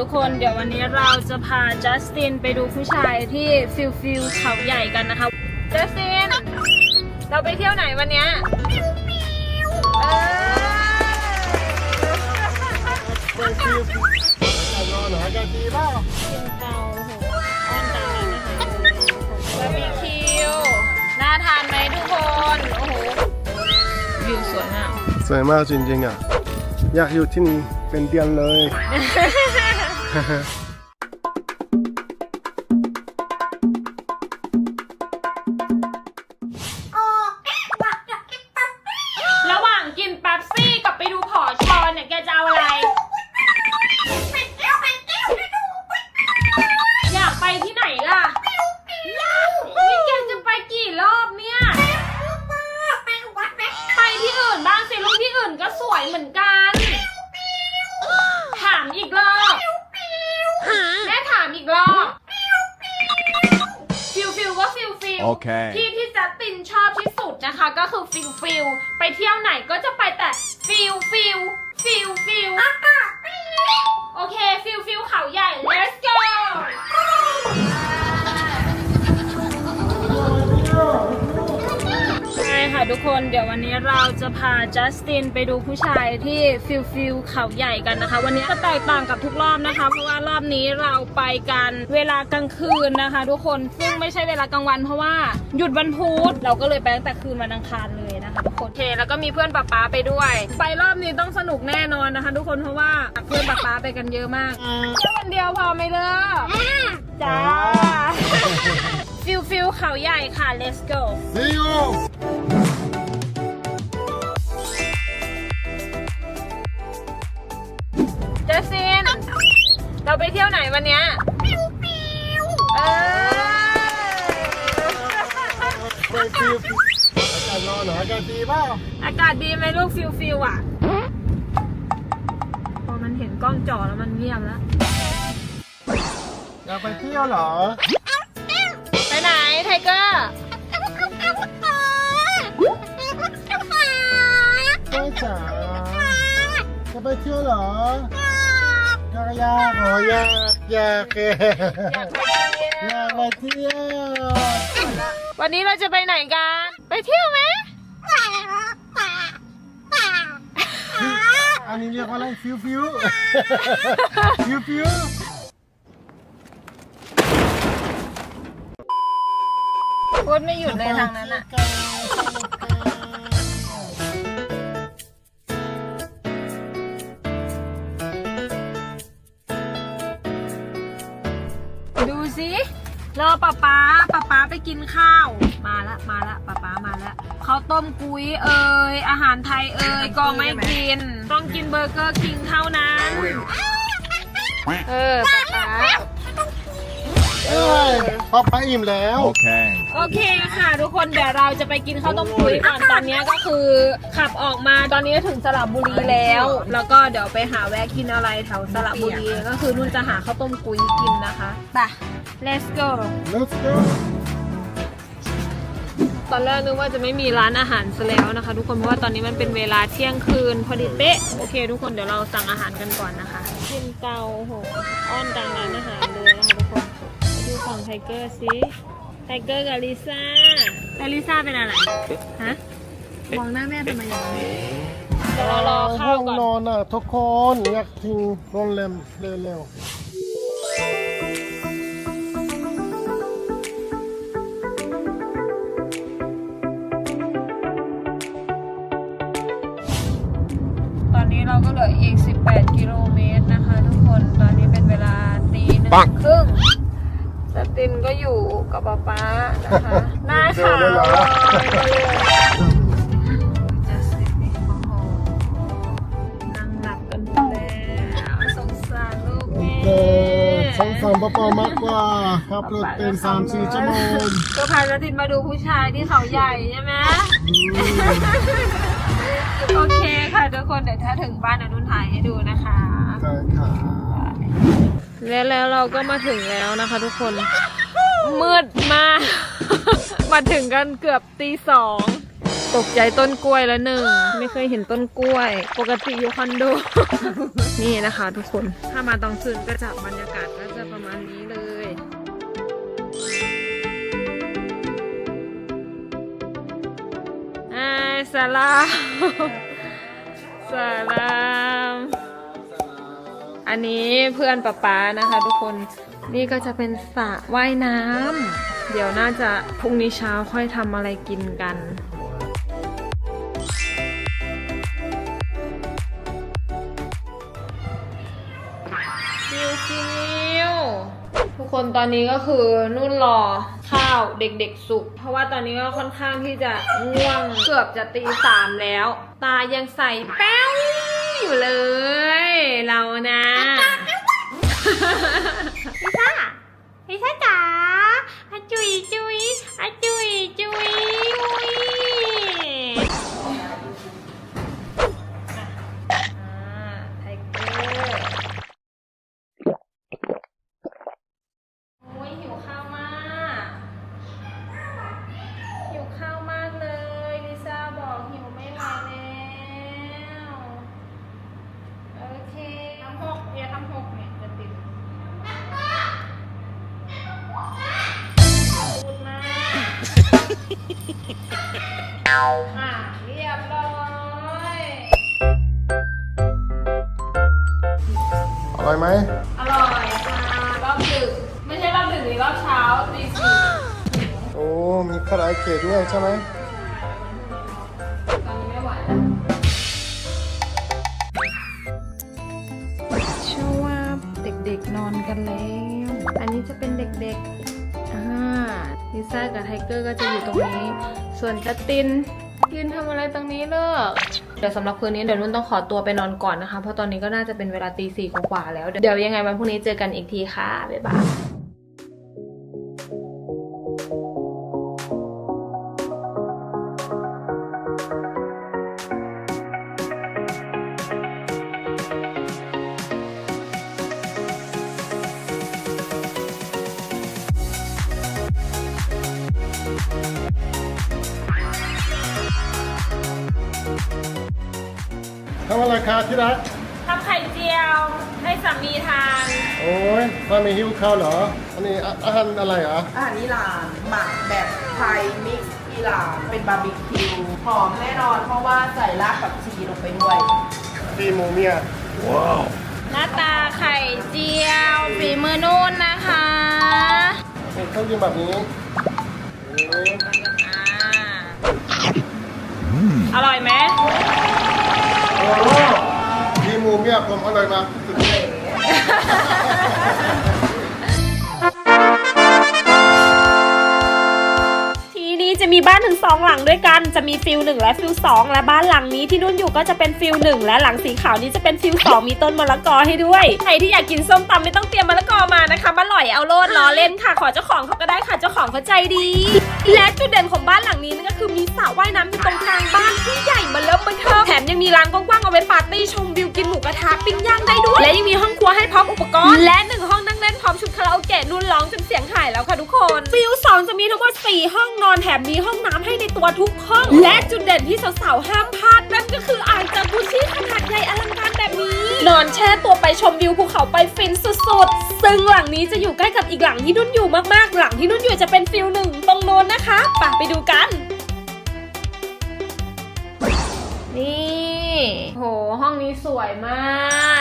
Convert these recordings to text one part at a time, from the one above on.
ทุกคนเดี๋ยววันนี้เราจะพาจัสตินไปดูผู้ชายที่ฟิลฟิลเขาใหญ่กันนะคะจัสตินเราไปเที่ยวไหนวันเนี้ยเออเปิดฟิวแต่รอหน่อยกันดีเปล่ากินเตาโอ้โหอ้อนตาเลยนะคะบาร์บีคิวน่าทานไหมทุกคน โอ้โห วิวสวยมาก สวยมากจริงๆอะ อยากอยู่ที่นี่เป็นเดือนเลย ระ นะคะก็คือฟิลฟิลไปเที่ยวไหนก็จะไปแต่ฟิลฟิลฟิลฟิลโอเคฟิลฟิลเขาใหญ่ let's go ค่ะทุกคนเดี๋ยววันนี้เราจะพาจัสตินไปดูผู้ชายที่ฟิลฟิลเขาใหญ่กันนะคะ วันนี้จะแตกต่างกับทุกรอบนะคะ เพราะว่ารอบนี้เราไปกันเวลากลางคืนนะคะ ทุกคนซึ่งไม่ใช่เวลากลางวัน เพราะว่าหยุดวันพุธเราก็เลยไปตั้งแต่คืนวันอังคารเลยนะคะทุกคนโอเคแล้วก็มีเพื่อนป๊าป๊าไปด้วย ไปรอบนี้ต้องสนุกแน่นอนนะคะ ทุกคนเพราะว่าเพื่อนป๊าป๊าไปกันเยอะมากแค่วันเดียวพอไหมเลิกจ้าฟิลฟิลเขาใหญ่ค่ะ let's go See you เราไปเที่ยวไหนวันเนี้ยเออเปิดฟิวแต่รอหน่อยกันดีเปล่าอากาศดีไหมลูกฟิลฟิลอะ พอมันเห็นกล้องจ่อแล้วมันเงียบแล้ว อยากไปเที่ยวเหรอ ไปไหนไทเกอร์เจ้าจ๋าจะไปเที่ยวเหรออ ยากอยากเหรออยากอยากเออยากไปเที่ยอยาวกไปเที่ยววันนี้เราจะไปไหนกัน ไปเที่ยวไหมอันนี้เรียกว่าอะไรฟิวฟิวฟิวฟิวพูดไม่หยุดเลยทางนั้นอะ อป้าป๊าป้าป๊าไปกินข้าว มาละมาละป้าป๊ามาละเขาวต้มกุ้ยเอ่ยอาหารไทยเอ่ยก็ไม่กิน ต้องกินเบอร์เกอร์คิงเท่านั้น เออป้าป๊าเอ้ยพอไปอิ่มแล้ว Okay. โอเคค่ะ ทุกคนเดี๋ยวเราจะไปกินข้าวต้มกุ้ยก่อนตอนนี้ก็คือขับออกมาตอนนี้ถึงสระบุรีแล้ว แล้วก็เดี๋ยวไปหาแวะกินอะไรแถวสระบุรีก็คือนุ่นจะหาข้าวต้มกุ้ยกินนะคะไป let's go Let's go ตอนแรกนึกว่าจะไม่มีร้านอาหารซะแล้วนะคะ ทุกคนเพราะว่าตอนนี้มันเป็นเวลาเที่ยงคืนพอดีเป๊ะโอเค ทุกคนเดี๋ยวเราสั่งอาหารกันก่อนนะคะกินเตาโหอ้อนตังร้านอาหารเลยนะคะทุกคนไปดูของไทเกอร์สิไท เกอร์กับลิซ่าแล้วลิซ่าเป็นอะไร ฮะ มองหน้าแม่ทำไมอย่างนี้เดี๋ยวเรารอข้าวก่อนห้องนอนอะทุกคนอยากทิ้งโรงแรมเร็วตอนนี้เราก็เหลืออีก 18 กิโลเมตรนะคะ ทุกคน ตอนนี้เป็นเวลาตีหนึ่งครึ่งส ตินก็อยู่กับป๊าป๊านะคะ หน้าขาวเลยจะเสร็จนี่โอ้โหนั่งหลับกันไปแล้วสงสารลูกๆแม่เออสงสารป้าปามากกว่าครับรถเป็นสามสี่ชั่วโมงก็พาสตินมาดูผู้ชายที่เขาใหญ่ใช่ไหม โอเคค่ะทุกคน เดี๋ยวถ้าถึงบ้านเดี๋ยวนุ่นถ่ายให้ดูนะคะ ใช่ค่ะ แล้วแล้วเราก็มาถึงแล้วนะคะทุกคน มืดมาก มาถึงกันเกือบตีสอง ตกใจต้นกล้วยแล้วหนึ่ง ไม่เคยเห็นต้นกล้วย ปกติอยู่คอนโด นี่นะคะทุกคน ถ้ามาตอนคืนก็จะบรรยากาศก็จะประมาณนี้เลยอ่าสลามสลาม อันนี้เพื่อนป๊าป๊านะคะ ทุกคนนี่ก็จะเป็นสระว่ายน้ำเดี๋ยวน่าจะพรุ่งนี้เช้าค่อยทำอะไรกินกันฟิวฟิวทุกคนตอนนี้ก็คือนุ่นรอข้าวเด็กๆสุก เพราะว่าตอนนี้ก็ค่อนข้างที่จะง่วงเกือบจะตีสามแล้ว ตายังใส่แป้ว อยู่เลย เรานะพิซ่าพิซ่าจ๋าอาจุยจุยอาจุยจุย อะเรียบร้อยอร่อยไหมอร่อยค่ะรอบดึกไม่ใช่รอบดึกหรือรอบเช้าตีสี่โอ้มีคาราโอเกะด้วยใช่ไหมตอนนี้ไม่ไหวแล้วเชื่อว่าเด็กๆนอนกันแล้ว อันนี้จะเป็นเด็กๆ อ่าลิซ่ากับไทเกอร์ก็จะอยู่ตรงนี้ ส่วนจัสตินยืนทำอะไรตรงนี้เลิกเดี๋ยวสำหรับคืนนี้เดี๋ยวนุ่นต้องขอตัวไปนอนก่อนนะคะ เพราะตอนนี้ก็น่าจะเป็นเวลาตีสี่กว่าๆแล้ว เดี๋ยวยังไงวันพรุ่งนี้เจอกันอีกทีค่ะ บ๊ายบาย ทำอะไรคะที่รัก ทำไข่เจียวให้สามีทาน โอ้ยสามีหิวข้าวเหรอ อันนี้อาอาหารอะไรเหรออาหารอิหร่านหมักแบบไทยมิกซ์อิหร่านเป็นบาร์บีคิวหอมแน่นอนเพราะว่าใส่รากผักชีลงไปด้วยฟีหมูเมียหน้าตาไข่เจียวฝีมือนุ่นนะคะ เป็นข้าวยิงแบบนี้นี่ อ่าอร่อยไหมโอ้โหฟีหมูเมียผมอร่อยมากสุดเลย มีบ้านถึงสองหลังด้วยกัน จะมีฟิลหนึ่งและฟิลสองและบ้านหลังนี้ที่นุ่นอยู่ก็จะเป็นฟิลหนึ่งและหลังสีขาวนี้จะเป็นฟิลสองมีต้นมะละกอให้ด้วยใครที่อยากกินส้มตำไม่ต้องเตรียมมะละกอมานะคะมาหล่อยเอาโลดล้อเล่นค่ะ ขอเจ้าของเขาก็ได้ค่ะเจ้าของเขาใจดี และจุดเด่นของบ้านหลังนี้นั่นก็คือมีสระว่ายน้ำอยู่ตรงกลางบ้านที่ใหญ่มาเริ่มมันเทิมแถมยังมีลานกว้างๆเอาไว้ปาร์ตี้ชมวิวกินหมูกระทะปิ้งย่างได้ด้วยและยังมีห้องครัวให้พร้อมอุปกรณ์และหนึ่งห้องาราโอเกะนุ่นร้องจนเสียงหายแล้วค่ะทุกคนฟิลสองจะมีทั้งหมด 4 ห้องนอนแถมมีห้องน้ำให้ในตัวทุกห้อง และจุดเด่นที่สาวๆห้ามพลาดนั่นก็คืออ่างจากุชิขนาดใหญ่อลังการแบบนี้ นอนแช่ตัวไปชมวิวภูเขาไปฟินสุดๆ ซึ่งหลังนี้จะอยู่ใกล้กับอีกหลังที่นุ่นอยู่มากๆ หลังที่นุ่นอยู่จะเป็นฟิลหนึ่งตรงโน้นนะคะไปไปดูกัน นี่โหห้องนี้สวยมา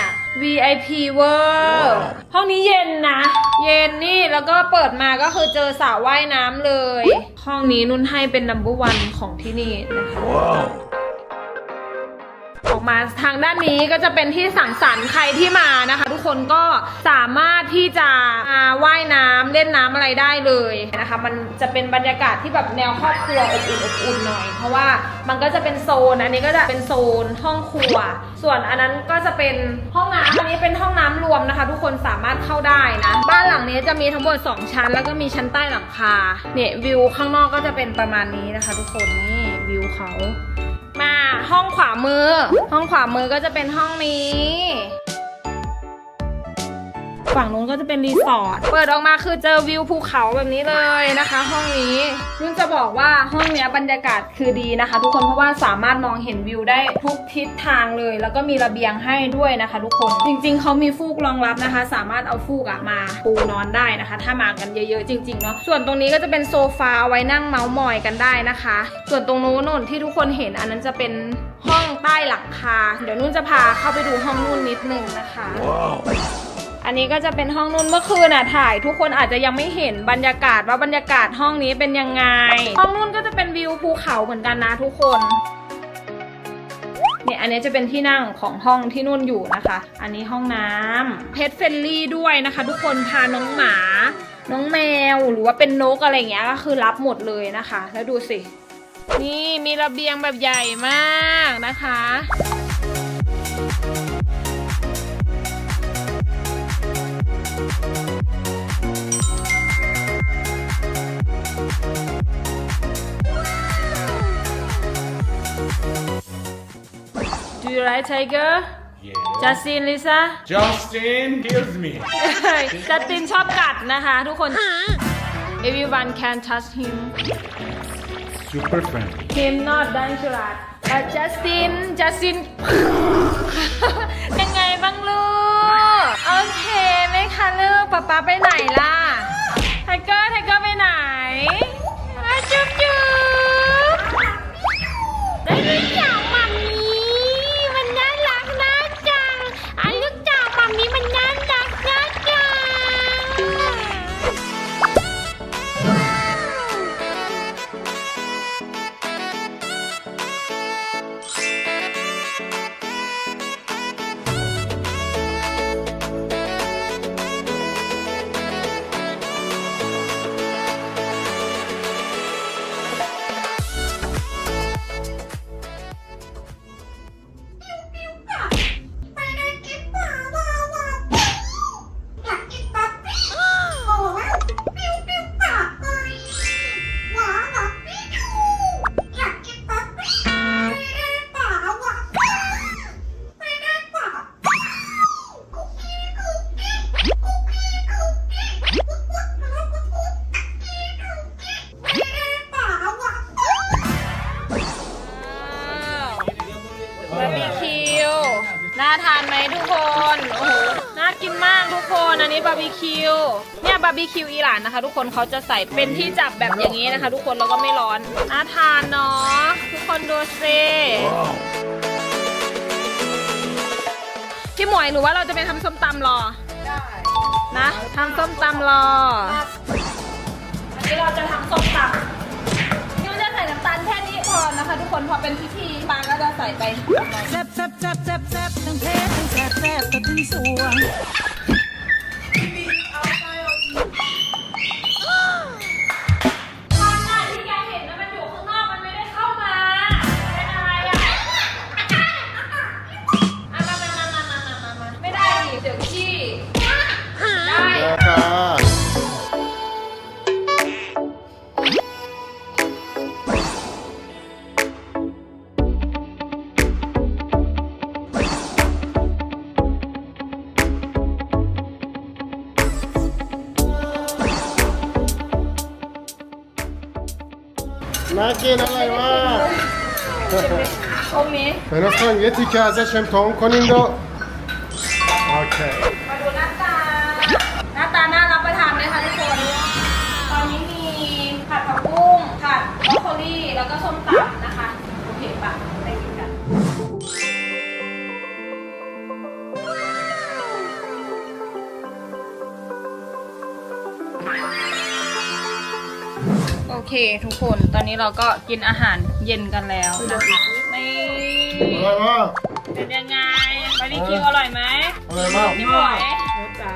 ก VIP เวอร์ห้องนี้เย็นนะ เย็นนี่แล้วก็เปิดมาก็คือเจอสระว่ายน้ำเลย ห้องนี้นุ่นให้เป็น number one ของที่นี่นะคะ ออกมาทางด้านนี้ก็จะเป็นที่สังสรรค์ใครที่มานะคะ ทุกคนก็สามารถที่จะมาว่ายน้ำเล่นน้ำอะไรได้เลยนะคะ มันจะเป็นบรรยากาศที่แบบแนวครอบครัวอบอุ่นอบอุ่นหน่อย เพราะว่ามันก็จะเป็นโซนอันนี้ก็จะเป็นโซนห้องครัว ส่วนอันนั้นก็จะเป็นห้องน้ำอันนี้เป็นห้องน้ำรวมนะคะ ทุกคนสามารถเข้าได้นะบ้านหลังนี้จะมีทั้งหมด2ชั้น แล้วก็มีชั้นใต้หลังคาเนี่ยวิวข้างนอกก็จะเป็นประมาณนี้นะคะ ทุกคนนี่วิวเขา มาห้องขวามือ ห้องขวามือก็จะเป็นห้องนี้ ฝั่งนู้นก็จะเป็นรีสอร์ท เปิดออกมาคือเจอวิวภูเขาแบบนี้เลยนะคะ ห้องนี้นุ่นจะบอกว่าห้องเนี้ยบรรยากาศคือดีนะคะ ทุกคนเพราะว่าสามารถมองเห็นวิวได้ทุกทิศทางเลย แล้วก็มีระเบียงให้ด้วยนะคะ ทุกคน จริง ๆเขามีฟูกรองรับนะคะ สามารถเอาฟูกอะมาปูนอนได้นะคะ ถ้ามากันเยอะๆจริงๆเนาะ ส่วนตรงนี้ก็จะเป็นโซฟาเอาไว้นั่งเมาส์มอยกันได้นะคะ ส่วนตรงนู้นนนที่ทุกคนเห็นอันนั้นจะเป็นห้องใต้หลังคา เดี๋ยวนุ่นจะพาเข้าไปดูห้องนู่นนิดนึงนะคะ อันนี้ก็จะเป็นห้องนุ่นเมื่อคืนอะถ่าย ทุกคนอาจจะยังไม่เห็นบรรยากาศว่าบรรยากาศห้องนี้เป็นยังไง ห้องนุ่นก็จะเป็นวิวภูเขาเหมือนกันนะทุกคนเนี่ยอันนี้จะเป็นที่นั่งของห้องที่นุ่นอยู่นะคะ อันนี้ห้องน้ำเพ t เฟลลี่ด้วยนะคะ ทุกคนพาน้องหมา น้องแมวหรือว่าเป็นนกอะไรเงี้ยก็คือรับหมดเลยนะคะ แล้วดูสิ นี่มีระเบียงแบบใหญ่มากนะคะ you like tiger Yeah. Justin Lisa Justin kills me. จัสตินชอบกัดนะคะทุกคน Everyone can touch him Super friendly. him not dangerous but Justin Justin ยังไงบ้างลูก โอเคไหมคะลูกป๊าป๊าไปไหนล่ะ น่าทานไหมทุกคน โอ้โห น่ากินมากทุกคน อันนี้บาร์บีคิว เนี่ยบาร์บีคิวอิหร่านนะคะ ทุกคนเขาจะใส่เป็นที่จับแบบอย่างนี้นะคะ ทุกคนแล้วก็ไม่ร้อน น่าทานเนาะ ทุกคนดูสิพี่หมวยหรือว่าเราจะไปทำส้มตำรอนะทำส้มตำรอ อันนี้เราจะทำส้มตำยูจะใส่น้ำตาลแค่นี้ พรนะคะ ทุกคนพอเป็นพิธีปางก็จะใส่ไปแซ่บแซ่บแซ่บแซ่บแซ่บทั้งเพชรทั้งแซ่บแซ่บก็ถึงสวง น่ากินอร่อยมาก องค์นี้ لطفا یه تیکه ازش امتحان کنیم رو اوکی เคทุกคนตอนนี้เราก็กินอาหารเย็นกันแล้วนะคะนี่อร่อยมากเป็นยังไงบาร์บีคิวอร่อยไหมอร่อยมากพี่หมวย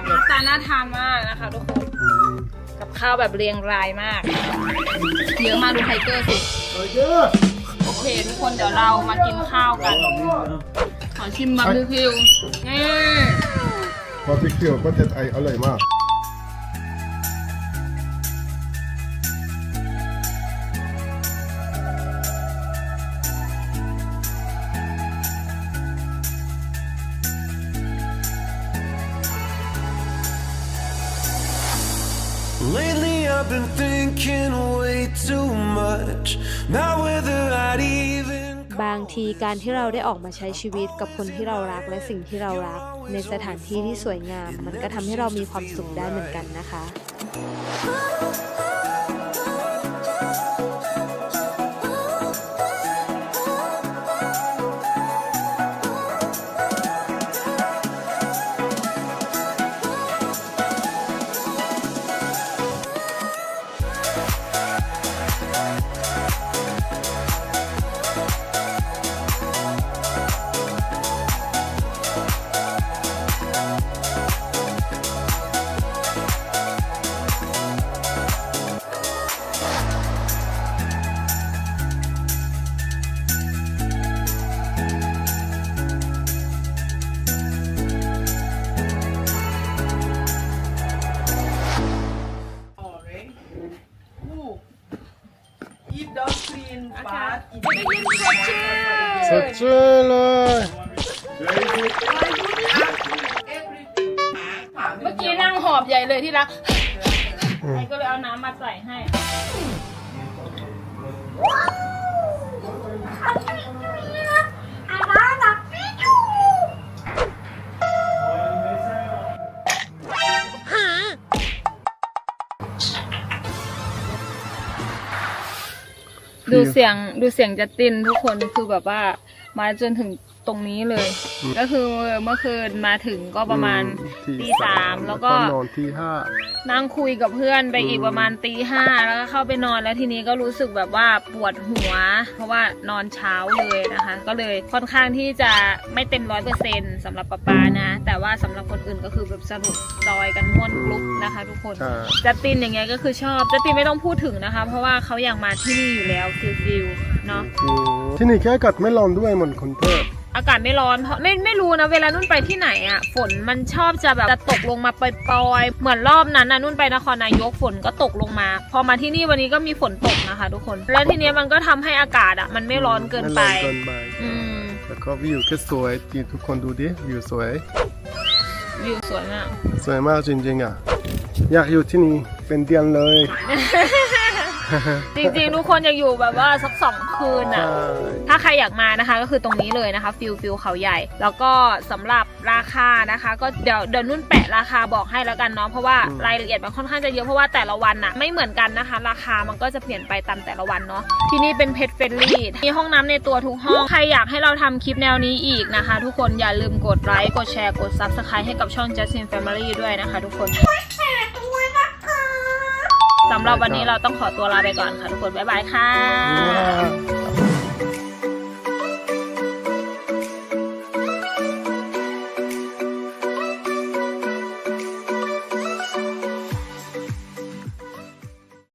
หน้าตาน่าทานมากนะคะทุกคนกับข้าวแบบเรียงรายมากเยอะมากดูไทเกอร์สิโอเคโอเคทุกคนเดี๋ยวเรามากินข้าวกัน ขอชิมบาร์บีคิวนี่บาร์บีคิวประเทศไทยอร่อยมาก Lately I've been thinking way too much about whether I'd even บางทีการที่เราได้ออกมาใช้ชีวิตกับคนที่เรารักและสิ่งที่เรารัก ในสถานที่ที่สวยงาม มันก็ทำให้เรามีความสุขได้เหมือนกันนะคะ dog clean fast. จะได้ยินสดชื่นสดชื่นเลย Everything. เมื่อกี้นั่งหอบใหญ่เลยที่รักไอ้ก็เลยเอาน้ำมาใส่ให้ ดูเสียงดูเสียงจะตินทุกคนคือแบบว่า มาจนถึง ตรงนี้เลย ก็คือเมื่อคืนมาถึงก็ประมาณตีสามแล้วก็นอนที่ห้านั่งคุยกับเพื่อนไปอีกประมาณตีห้าแล้วก็เข้าไปนอนแล้วทีนี้ก็รู้สึกแบบว่าปวดหัว เพราะว่านอนเช้าเลยนะคะ ก็เลยค่อนข้างที่จะไม่เต็มร้อยเปอร์เซ็นต์สำหรับป๊าป๊านะ แต่ว่าสำหรับคนอื่นก็คือแบบสนุกจอยกันม่วนกลุกนะคะ ทุกคนใช่จัสตินอย่างเงี้ยก็คือชอบจัสตินไม่ต้องพูดถึงนะคะ เพราะว่าเขาอยากมาที่นี่อยู่แล้วฟิลฟิลเนาะที่นี่แค่อากาศไม่ร้อนด้วยเหมือนคนเทพ อากาศไม่ร้อนเพราะไม่ไม่รู้นะเวลานุ่นไปที่ไหนอะฝนมันชอบจะแบบจะตกลงมาปล่อยๆเหมือนรอบนั้นนะนุ่นไปนครนายกฝนก็ตกลงมา พอมาที่นี่วันนี้ก็มีฝนตกนะคะ ทุกคน แล้วทีเนี้ยมันก็ทำให้อากาศอะ มันไม่ร้อนเกินไปม่ร้อนเกินไปอืมแล้วก็วิวก็สวยที่ทุกคนดูดิวิวสวยวิวสวยมากสวยมากจริงๆอะ อยากอยู่ที่นี่เป็นเดือนเลย จริงๆ ทุกคนอยากอยู่แบบว่าสักสองคืนอะใช่ถ้าใครอยากมานะคะ ก็คือตรงนี้เลยนะคะ ฟิลฟิลเขาใหญ่ แล้วก็สำหรับราคานะคะ ก็เดี๋ยวเดี๋ยวนุ่นแปะราคาบอกให้แล้วกันเนาะเพราะว่ารายละเอียดมันค่อนข้างจะเยอะเพราะว่าแต่ละวันน่ะไม่เหมือนกันนะคะ ราคามันก็จะเปลี่ยนไปตามแต่ละวันเนาะที่นี่เป็นเพจเฟรนลี่มีห้องน้ำในตัวทุกห้องใครอยากให้เราทำคลิปแนวนี้อีกนะคะ ทุกคนอย่าลืมกดไลค์กดแชร์กด subscribe ให้กับช่อง Justin Family ด้วยนะคะ ทุกคน สำหรับวันนี้เราต้องขอตัวลาไปก่อนค่ะทุกคนบ๊ายบายค่ะว้าว